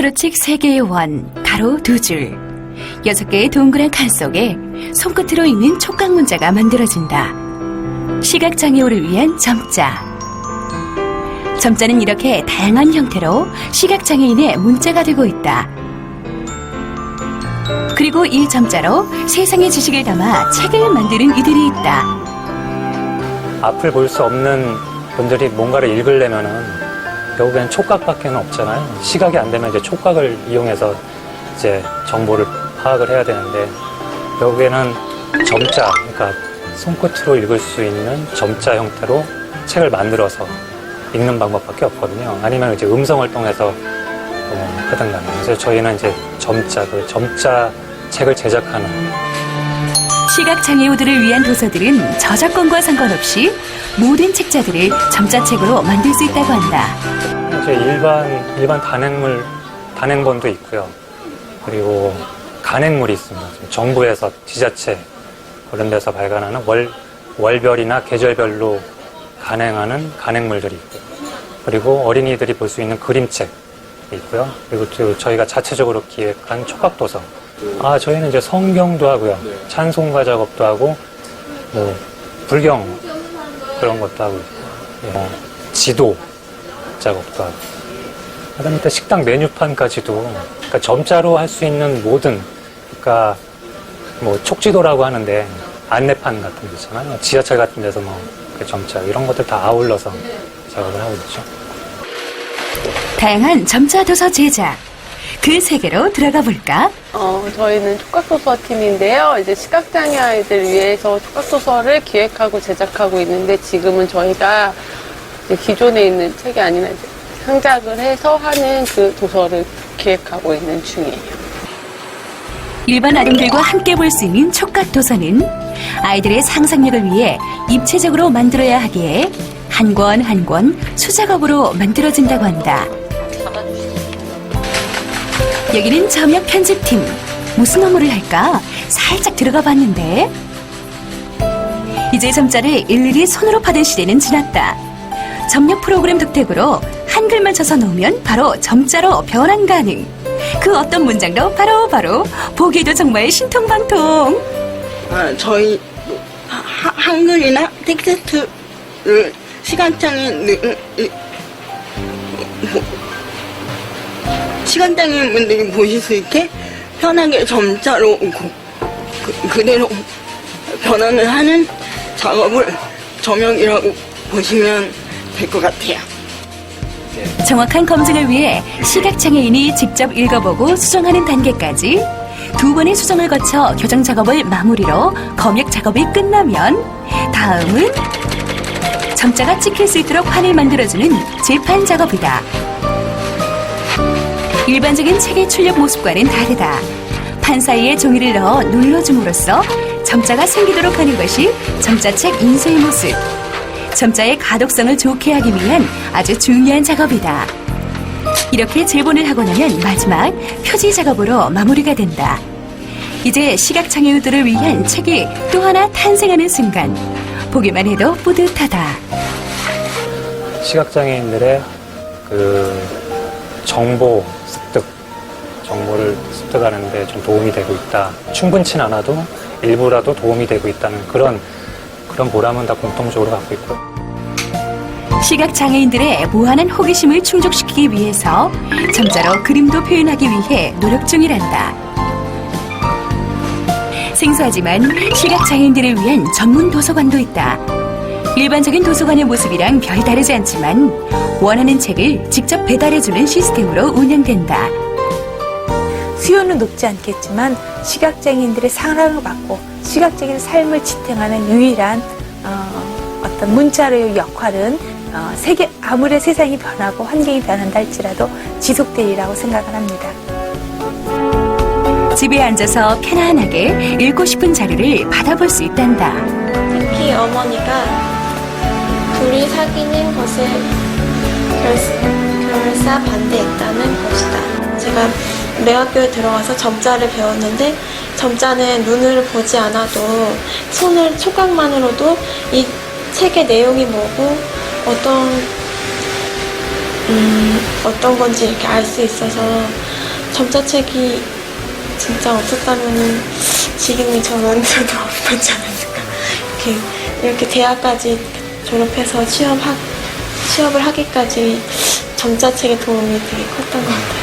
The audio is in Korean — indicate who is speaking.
Speaker 1: 세로칙 3개의 원, 가로 2줄, 6개의 동그란 칸 속에 손끝으로 읽는 촉각 문자가 만들어진다. 시각장애우를 위한 점자. 점자는 이렇게 다양한 형태로 시각장애인의 문자가 되고 있다. 그리고 이 점자로 세상의 지식을 담아 책을 만드는 이들이 있다.
Speaker 2: 앞을 볼 수 없는 분들이 뭔가를 읽으려면은 결국엔 촉각밖에는 없잖아요. 시각이 안 되면 이제 촉각을 이용해서 이제 정보를 파악을 해야 되는데 결국에는 점자, 그러니까 손끝으로 읽을 수 있는 점자 형태로 책을 만들어서 읽는 방법밖에 없거든요. 아니면 이제 음성을 통해서 어, 하든 간에. 그래서 저희는 이제 점자, 그 점자 책을 제작하는
Speaker 1: 시각장애우들을 위한 도서들은 저작권과 상관없이 모든 책자들을 점자책으로 만들 수 있다고 한다.
Speaker 2: 이제 일반 일반 단행물 단행본도 있고요. 그리고 간행물이 있습니다. 정부에서 지자체 그런 데서 발간하는 월 월별이나 계절별로 간행하는 간행물들이 있고요. 그리고 어린이들이 볼 수 있는 그림책이 있고요. 그리고 또 저희가 자체적으로 기획한 촉각 도서. 아 저희는 이제 성경도 하고요. 찬송가 작업도 하고 뭐 불경 그런 것도 하고 있고요. 예, 지도 작업도 하고. 그다음에 또 식당 메뉴판까지도 그러니까 점자로 할 수 있는 모든 그러니까 뭐 촉지도라고 하는데 안내판 같은 데 있잖아요. 지하철 같은 데서 뭐 그 점자 이런 것들 다 아울러서 작업을 하고 있죠.
Speaker 1: 다양한 점자 도서 제작. 그 세계로 들어가 볼까?
Speaker 3: 어, 저희는 촉각도서 팀인데요. 이제 시각장애 아이들 위해서 촉각도서를 기획하고 제작하고 있는데 지금은 저희가 기존에 있는 책이 아니라 이제 상작을 해서 하는 그 도서를 기획하고 있는 중이에요.
Speaker 1: 일반 아동들과 함께 볼 수 있는 촉각 도서는 아이들의 상상력을 위해 입체적으로 만들어야 하기에 한 권 한 권 수작업으로 만들어진다고 한다. 여기는 점역 편집팀. 무슨 업무를 할까? 살짝 들어가 봤는데. 이제 점자를 일일이 손으로 파는 시대는 지났다. 점역 프로그램 덕택으로 한글만 쳐서 놓으면 바로 점자로 변환 가능. 그 어떤 문장도 바로 바로 보기에도 정말 신통방통.
Speaker 4: 아, 저희 하- 한글이나 텍스트를 시간장애인 시간장애인 분들이 보실 수 있게 편하게 점자로 그, 그- 그대로 변환을 하는 작업을 점역이라고 보시면 될 것 같아요.
Speaker 1: 정확한 검증을 위해 시각장애인이 직접 읽어보고 수정하는 단계까지 두 번의 수정을 거쳐 교정 작업을 마무리로 검역 작업이 끝나면 다음은 점자가 찍힐 수 있도록 판을 만들어주는 재판 작업이다. 일반적인 책의 출력 모습과는 다르다. 판 사이에 종이를 넣어 눌러줌으로써 점자가 생기도록 하는 것이 점자책 인쇄의 모습. 점자의 가독성을 좋게 하기 위한 아주 중요한 작업이다. 이렇게 재본을 하고 나면 마지막 표지 작업으로 마무리가 된다. 이제 시각장애우들을 위한 책이 또 하나 탄생하는 순간 보기만 해도 뿌듯하다.
Speaker 2: 시각장애인들의 그 정보 습득, 정보를 습득하는데 좀 도움이 되고 있다. 충분치는 않아도 일부라도 도움이 되고 있다는 그런 그런 보람은 다 공통적으로 갖고 있고요.
Speaker 1: 시각 장애인들의 무한한 호기심을 충족시키기 위해서 점자로 그림도 표현하기 위해 노력 중이란다. 생소하지만 시각장애인들을 위한 전문 도서관도 있다. 일반적인 도서관의 모습이랑 별 다르지 않지만 원하는 책을 직접 배달해주는 시스템으로 운영된다.
Speaker 5: 수요는 높지 않겠지만 시각장애인들의 사랑을 받고 시각적인 삶을 지탱하는 유일한 어, 떤 문자로의 역할은 어, 세계 아무리 세상이 변하고 환경이 변한다 할지라도 지속되리라고 생각을 합니다.
Speaker 1: 집에 앉아서 편안하게 읽고 싶은 자료를 받아볼 수 있단다.
Speaker 6: 특히 어머니가 사귀는 것을 결, 결사 반대했다는 것이다. 제가 매학교에 들어가서 점자를 배웠는데 점자는 눈을 보지 않아도 손을 촉각만으로도 이 책의 내용이 뭐고 어떤 음, 어떤 건지 이렇게 알 수 있어서 점자책이 진짜 없었다면은 지금이 저는 저도 없었지 않았을까. 이렇게, 이렇게 대학까지 졸업해서 취업하, 취업을 하기까지 점자책의 도움이 되게 컸던 것 같아요.